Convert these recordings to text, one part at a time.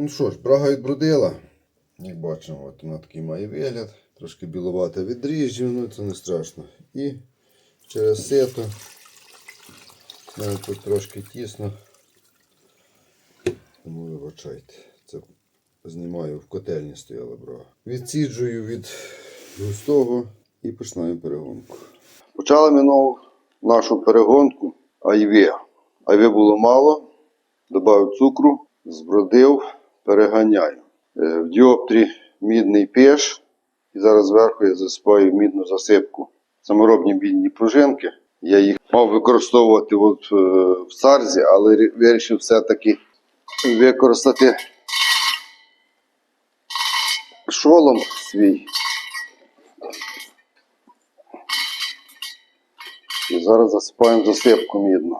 Ну що ж, брага відбрудила. Як бачимо, от вона такий має вигляд. Трошки біловате від дріжджів, ну це не страшно. І через сито. Навіть тут трошки тісно. Тому вибачайте. Це знімаю в котельні стояла брага. Відсіджую від густого і починаю перегонку. Почали ми нову нашу перегонку айве. Айве було мало. Добавив цукру, збродив, переганяю. Е, В діоптрі мідний пеш. І зараз зверху я засипаю мідну засипку. Саморобні мідні пружинки. Я їх мав використовувати от, е, в сарзі, але вирішив все-таки використати шолом свій. І зараз засипаємо засипку мідну.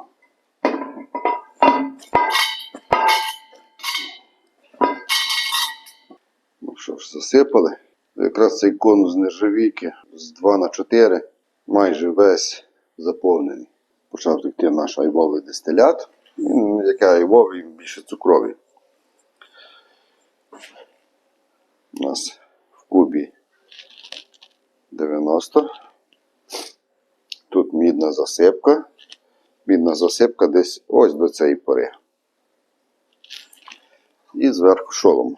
Засипали. Якраз цей конус нержавійки з 2 на 4 майже весь заповнений. Почав текти наш айвовий дистилят. Як айвовий, більше цукровий. У нас в кубі 90. Тут мідна засипка. Мідна засипка десь ось до цієї пори. І зверху шолом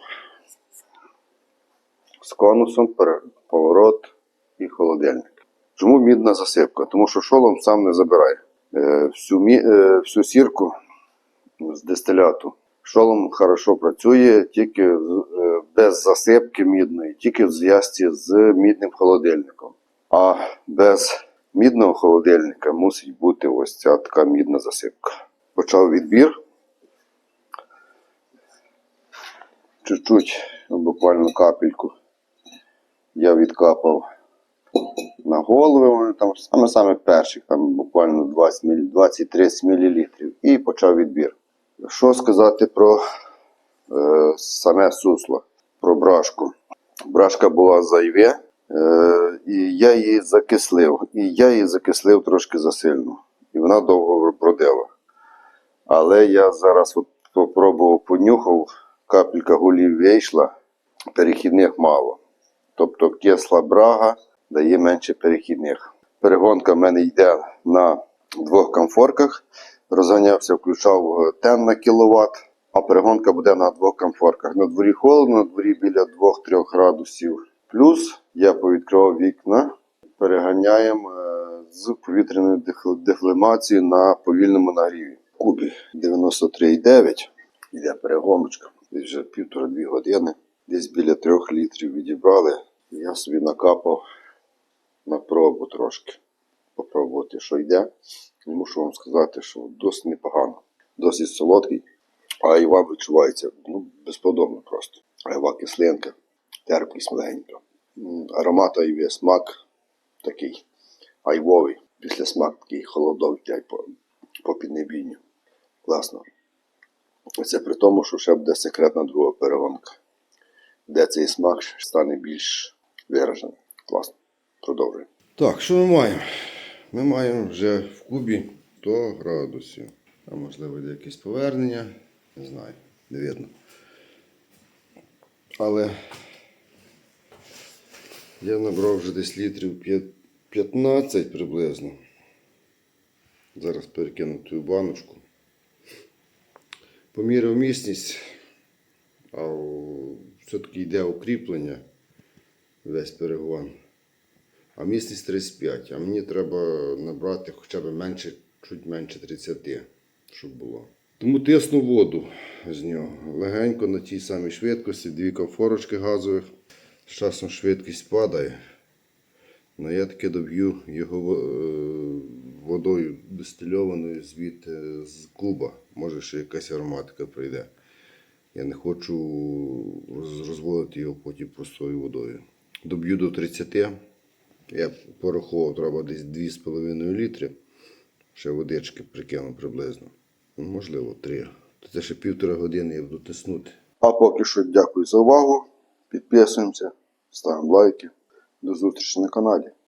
з конусом, поворот і холодильник. Чому мідна засипка? Тому що шолом сам не забирає е, всю, мі- е, всю сірку з дистиляту. Шолом хорошо працює тільки е, без засипки мідної, тільки в зв'язці з мідним холодильником. А без мідного холодильника мусить бути ось ця така мідна засипка. Почав відбір. Чуть-чуть, буквально капельку я відкапав на голови, вони там саме саме перших, там буквально 20, 20-30 мл. І почав відбір. Що сказати про е, саме сусло, про брашку? Брашка була зайве, е, і я її закислив. І я її закислив трошки засильно. І вона довго бродила. Але я зараз от попробував, понюхав, капелька гулів вийшла, перехідних мало. Тобто кисла брага дає менше перехідних. Перегонка в мене йде на двох комфорках. Розганявся, включав е, тен на кіловат, а перегонка буде на двох комфорках. На дворі холодно, на дворі біля 2-3 градусів. Плюс я повідкривав вікна, переганяємо е, з повітряною дефлемацією на повільному нагріві. Кубі 93,9 йде перегоночка. Вже півтора-дві години. Десь біля трьох літрів відібрали. Я собі накапав на пробу трошки. Попробувати, що йде. І мушу вам сказати, що досить непогано. Досить солодкий. А айва відчувається ну, безподобно просто. Айва кислинка, терпкість легенька. Аромат айви, смак такий айвовий. Після смак такий холодовий по, по піднебінню. Класно. Це при тому, що ще буде секретна друга перегонка, де цей смак стане більш виражений. Класно. Продовжуємо. Так, що ми маємо? Ми маємо вже в кубі 100 градусів. А можливо, йде якесь повернення. Не знаю, не видно. Але я набрав вже десь літрів 15 приблизно. Зараз перекину ту баночку. Поміряв міцність, а все-таки йде укріплення весь перегон. А міцність 35. А мені треба набрати хоча б менше, чуть менше 30, щоб було. Тому тисну воду з нього. Легенько на тій самій швидкості, дві комфорочки газових. З часом швидкість падає. Ну я таки доб'ю його е, водою дистильованою звідти з куба. Може ще якась ароматика прийде. Я не хочу розводити його потім простою водою. Доб'ю до 30. Я порахував, треба десь 2,5 літри. Ще водички прикину приблизно. Ну, можливо, 3. То це ще півтора години я буду тиснути. А поки що дякую за увагу. Підписуємося, ставимо лайки. До зустрічі на каналі.